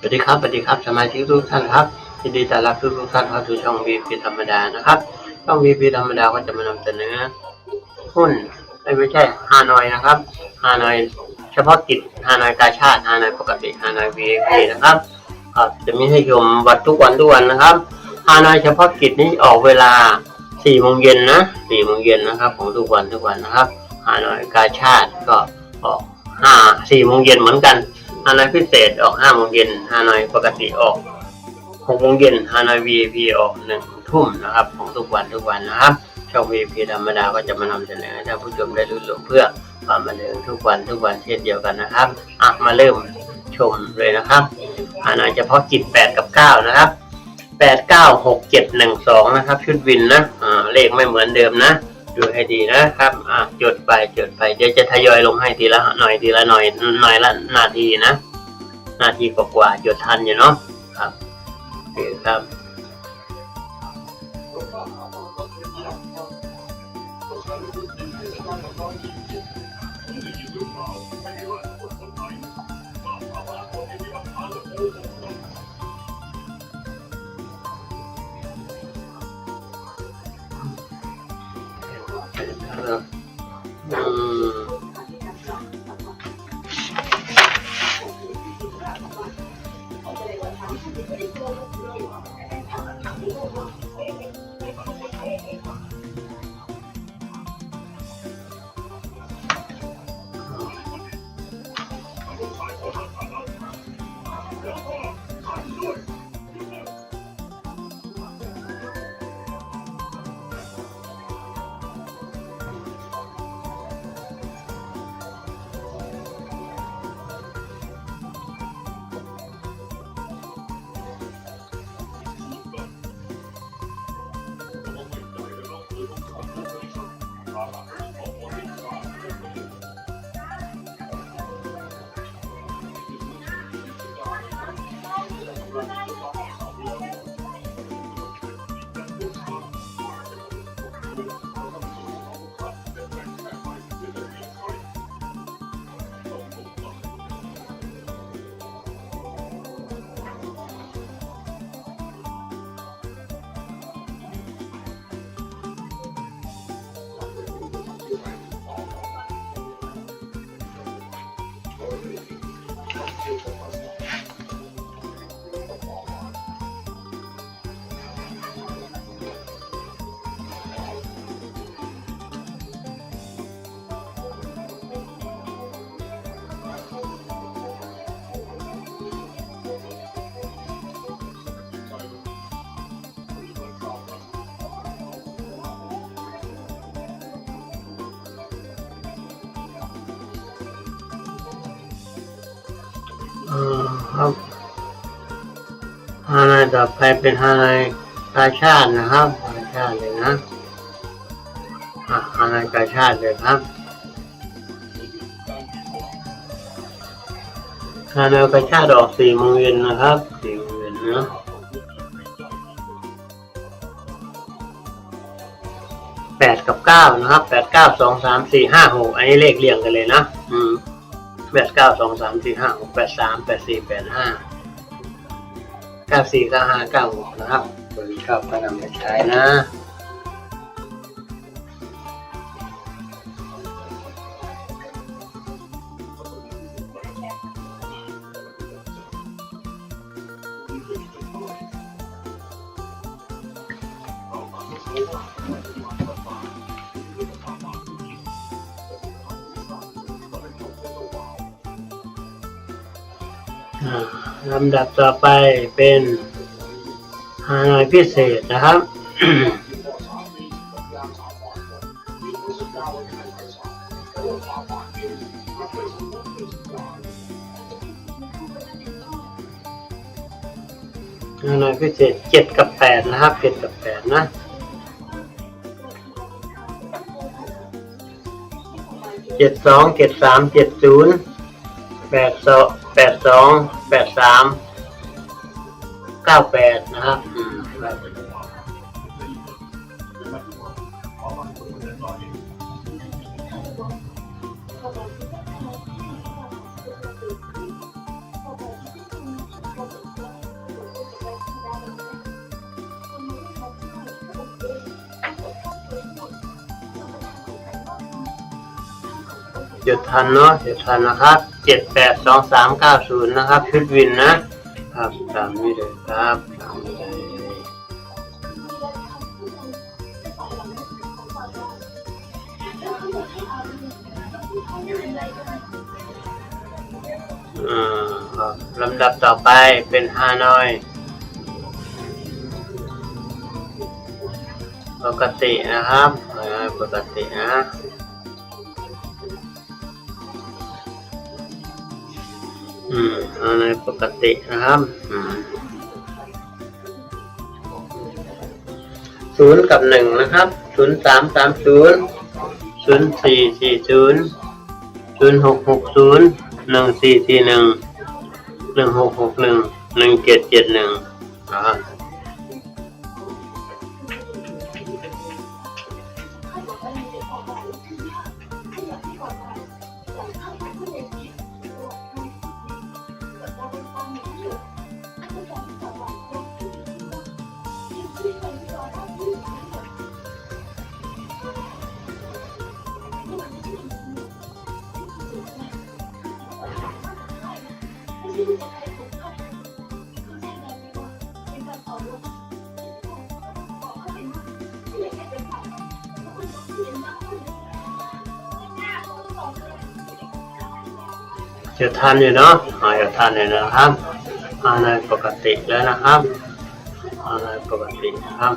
สวัสดีครับสวัสดีครับสมาชิกทุกท่านครับยินดีต้อนรับทุกทุกท่านเข้าสู่ช่องวีพีธรรมดานะครับ ช่องวีพีธรรมดาก็จะมานำเสนอหุ้นไม่ใช่ฮานอยนะครับฮานอยเฉพาะกิจฮานอยกาชาติฮานอยปกติฮานอยวีพีนะครับครับจะมีให้ชมวันทุกวันทุกวันนะครับฮานอยเฉพาะกิจนี้ออกเวลาสี่โมงเย็นนะสี่โมงเย็นนะครับของทุกวันทุกวันนะครับฮานอยกาชาติก็ออกห้าสี่โมงเย็นเหมือนกัน ฮานอยพิเศษออกห้าโมงเย็นฮานอยปกติออกหกโมงเย็นฮานอย VIP ออกหนึ่งทุ่มนะครับ ของทุกวันทุกวันนะครับช่อง VIP ธรรมดาก็จะมานำเสนอให้ท่านผู้ชมได้รู้สึกเพื่อความบันเทิงทุกวันทุกวันเช่นเดียวกันนะครับอะมาเริ่มชมเลยนะครับฮานอยเฉพาะกิจแปดกับเก้านะครับแปดเก้าหกเจ็ดหนึ่งสองนะครับ ชุดวินนะอ่าเลขไม่เหมือนเดิมนะ ดูให้ดีนะครับ อะจดไปจดไป เดี๋ยวจะทยอยลงให้ทีละหน่อยทีละหน่อยหน่อยละนาทีนะ นาทีกว่ากว่าจดทันอยู่เนาะ ครับโอเคครับ 然后你可以说，我只要有二百块，他他不够，我也可。 ครับฮานายต่อไปเป็นฮานายกาชาตินะครับกาชาติเลยนะอะฮานายกาชาติเลยครับฮานายกาชาติออกสี่โมงเย็นนะครับสี่โมงเย็นนะแปดกับเก้านะครับแปดเก้าสองสามสี่ห้าหกอันนี้เลขเรียงกันเลยนะ อืม แปดเก้าสองสามสี่ห้าหกแปดสามแปดสี่แปดห้าเก้าสี่เก้าห้าเก้าหกนะครับคนชอบก็นำไปใช้นะ ลำดับต่อไปเป็นฮานอยพิเศษนะครับ ฮานอยพิเศษเจ็ดกับแปดนะครับเจ็ดกับแปดนะเจ็ดสองเจ็ดสามเจ็ดศูนย์แปดสอง แปดสองแปดสามเก้าแปดนะครับอืหยุดทันเนาะหยุดทันนะครับ เจ็ดแปดสองสามเก้าศูนย์นะครับชุดวินนะครับตามนี้เลยครับตามนี้เลยอืมครับลำดับต่อไปเป็นฮานอยปกตินะครับปกตินะ อืมอะไรปกตินะครับอืมศูนย์กับหนึ่งนะครับศูนย์สามสามศูนย์ศูนย์สี่สี่ศูนย์ศูนย์หกหกศูนย์หนึ่งสี่สี่หนึ่งหนึ่งหกหกหนึ่งหนึ่งเจ็ดเจ็ดหนึ่งนะครับ จะทานอยู่เนาะอ่าจะทานอยู่นะครับอ่าในปกติแล้วนะครับอ่าในปกตินะครับ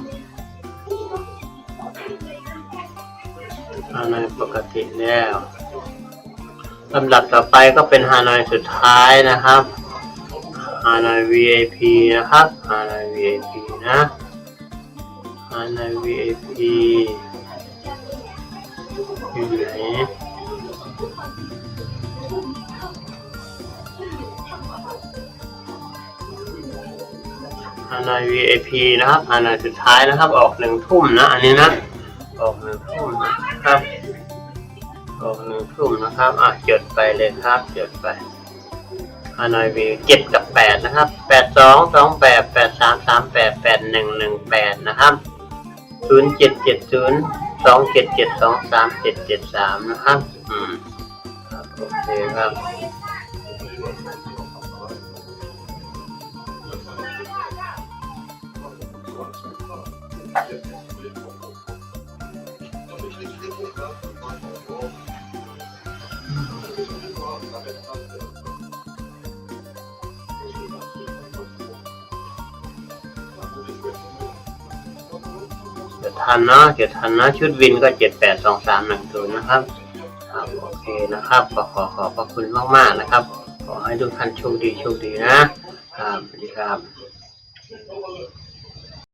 อ่าในปกติแล้วลำดับต่อไปก็เป็นฮานอยสุดท้ายนะครับ ฮานอย VIP นะครับฮานอย VIP นะฮานอย VIP อยู่ไหนฮานอย VIP นะครับฮานอยสุดท้ายนะครับ ออกหนึ่งทุ่มนะ อันนี้นะ ออกหนึ่งทุ่มนะครับ ออกหนึ่งทุ่มนะครับ อะจดไปเลยครับจดไป ฮานอยวีเจ็ดกับแปดนะครับแปดสองสองแปดแปดสามสามแปดแปดหนึ่งหนึ่งแปดนะครับศูนย์เจ็ดเจ็ดศูนย์สองเจ็ดเจ็ดสองสามเจ็ดเจ็ดสามนะครับ อืมครับโอเคครับ เจ็ดทันนะเจ็ดทันนะชุดวินก็เจ็ดแปดสองสามหนึ่งศูนย์นะครับครับโอเคนะครับขอขอขอบพระคุณมากๆนะครับ ขอให้ทุกท่านโชคดีโชคดีนะครับสวัสดีครับ